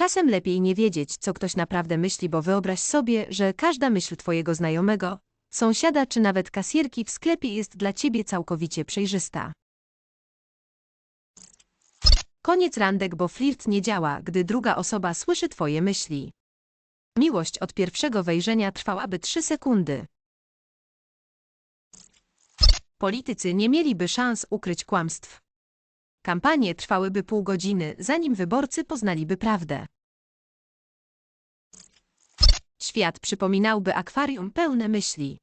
Czasem lepiej nie wiedzieć, co ktoś naprawdę myśli, bo wyobraź sobie, że każda myśl twojego znajomego, sąsiada czy nawet kasierki w sklepie jest dla ciebie całkowicie przejrzysta. Koniec randek, bo flirt nie działa, gdy druga osoba słyszy twoje myśli. Miłość od pierwszego wejrzenia trwałaby 3 sekundy. Politycy nie mieliby szans ukryć kłamstw. Kampanie trwałyby pół godziny, zanim wyborcy poznaliby prawdę. Świat przypominałby akwarium pełne myśli.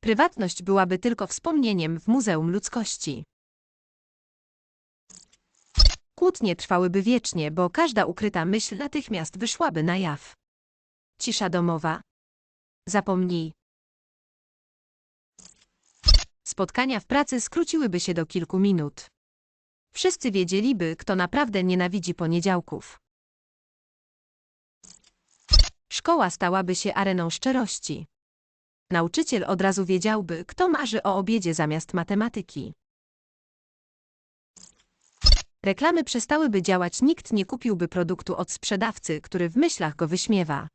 Prywatność byłaby tylko wspomnieniem w Muzeum Ludzkości. Kłótnie trwałyby wiecznie, bo każda ukryta myśl natychmiast wyszłaby na jaw. Cisza domowa. Zapomnij. Spotkania w pracy skróciłyby się do kilku minut. Wszyscy wiedzieliby, kto naprawdę nienawidzi poniedziałków. Szkoła stałaby się areną szczerości. Nauczyciel od razu wiedziałby, kto marzy o obiedzie zamiast matematyki. Reklamy przestałyby działać, nikt nie kupiłby produktu od sprzedawcy, który w myślach go wyśmiewa.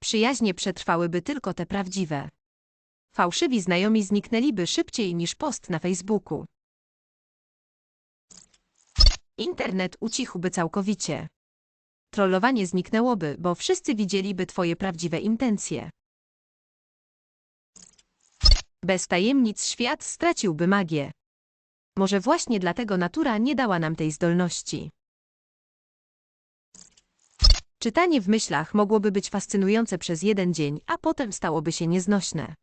Przyjaźnie przetrwałyby tylko te prawdziwe. Fałszywi znajomi zniknęliby szybciej niż post na Facebooku. Internet ucichłby całkowicie. Trollowanie zniknęłoby, bo wszyscy widzieliby twoje prawdziwe intencje. Bez tajemnic świat straciłby magię. Może właśnie dlatego natura nie dała nam tej zdolności. Czytanie w myślach mogłoby być fascynujące przez jeden dzień, a potem stałoby się nieznośne.